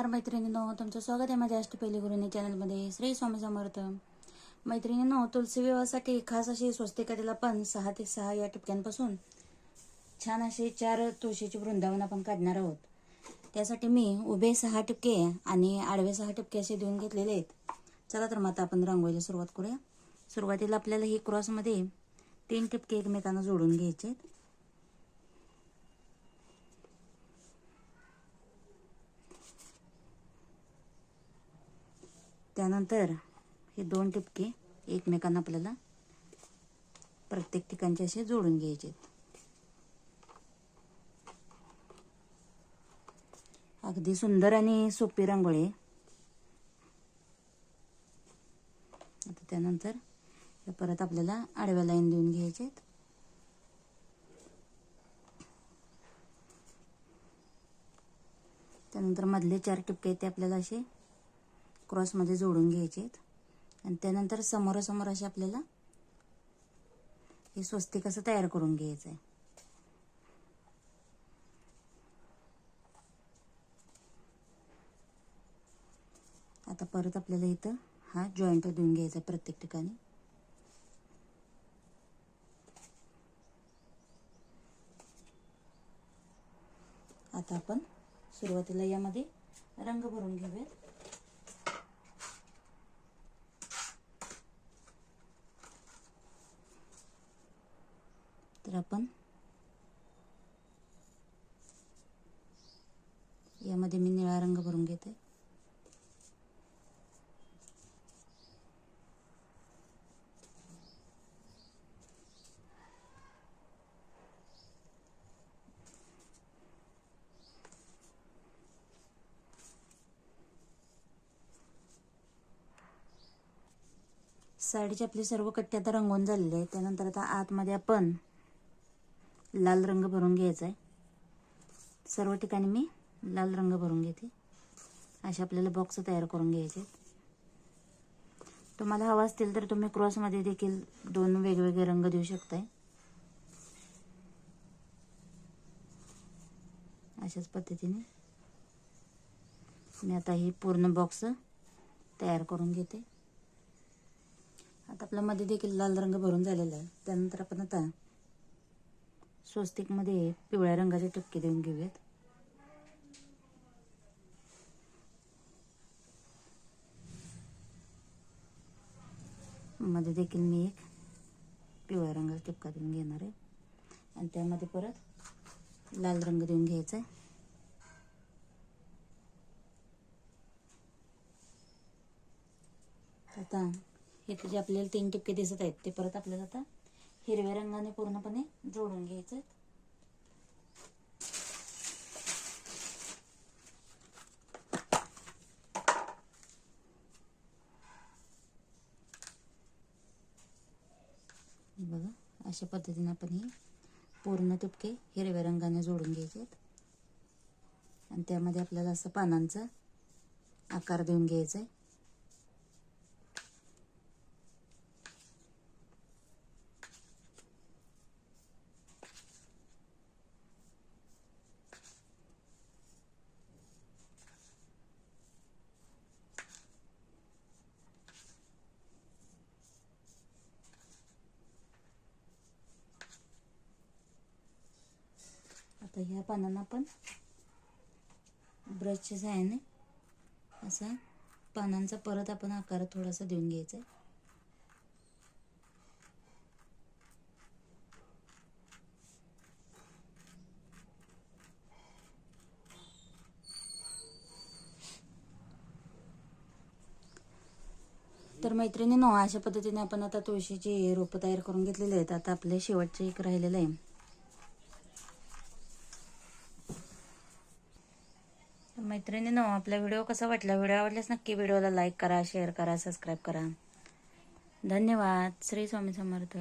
नमस्कार मैत्रिणींनो तुमचं स्वागत आहे माझ्या अष्टपैली गुरुनी चॅनलमध्ये. श्री स्वामी समर्थ. मैत्रिणींनो तुलसी विवाहासाठी खास अशी स्वस्तिकतेला पण सहा ते सहा या टिपक्यांपासून छान असे चार तुळशीचे वृंदावन आपण काढणार आहोत. त्यासाठी मी उभे सहा टिपके आणि आडवे सहा टिपके असे देऊन घेतलेले आहेत. चला तर मग आता आपण रांगोळीला सुरुवात करूया. सुरुवातीला आपल्याला ही क्रॉसमध्ये तीन टिपके एकमेकांना जोडून घ्यायचे आहेत. त्यानंतर हे दोन टिपके एकमेकांना आपल्याला प्रत्येक ठिकाणचे असे जोडून घ्यायचे आहेत. अगदी सुंदर आणि सोपी रांगोळी आता त्यानंतर हे परत आपल्याला आडव्या लाईन देऊन घ्यायचे आहेत. त्यानंतर मधले चार टिपके ते आपल्याला असे क्रॉसमध्ये जोडून घ्यायचे आहेत आणि त्यानंतर समोरासमोर असे आपल्याला हे स्वस्तिक असं तयार करून घ्यायचं आहे आता परत आपल्याला इथं हा जॉईंट देऊन घ्यायचा आहे प्रत्येक ठिकाणी. आता आपण सुरुवातीला यामध्ये रंग भरून घेऊयात. तर आपण यामध्ये मी निळा रंग भरून घेते. साडीचे आपले सर्व कट्टे आता रंगवून झालेले आहेत. त्यानंतर आता आतमध्ये आपण लाल रंग भरून घ्यायचा आहे. सर्व ठिकाणी मी लाल रंग भरून घेते. असे आपल्याला बॉक्स तयार करून घ्यायचे तुम्हाला हवा असतील तर तुम्ही क्रॉसमध्ये देखील दोन वेगवेगळे रंग देऊ शकताय. अशाच पद्धतीने मी आता ही पूर्ण बॉक्स तयार करून घेते. आता आपल्यामध्ये देखील लाल रंग भरून झालेला आहे. त्यानंतर आपण आता स्वस्तिकमध्ये पिवळ्या रंगाचे टक्के देऊन घेऊयात. मध्ये देखील मी एक पिवळ्या रंगाचा टिपका देऊन घेणार आहे. आणि त्यामध्ये परत लाल रंग देऊन घ्यायचा आहे. आता हे जे आपल्याला तीन टिपके दिसत आहेत ते परत आपल्याला आता हिरव्या रंगाने पूर्णपणे जोडून घ्यायचं. बघा अशा पद्धतीने आपण हे पूर्ण तुपके हिरव्या रंगाने जोडून घ्यायचे आहेत आणि त्यामध्ये आपल्याला असं पानांचा आकार देऊन घ्यायचा आहे आता ह्या पानांना पण ब्रशच्या सहाय्याने असा पानांचा परत आपण आकार थोडासा देऊन घ्यायचा आहे. तर मैत्रिणींनो अशा पद्धतीने आपण आता तुळशीची रोपं तयार करून घेतलेली आहेत. आता आपले शेवटचे एक राहिलेलं आहे. मैत्रिणींनो आपला व्हिडिओ कसा वाटला? व्हिडिओ आवडल्यास नक्की व्हिडिओला लाईक करा शेअर करा सबस्क्राईब करा. धन्यवाद. श्री स्वामी समर्थ.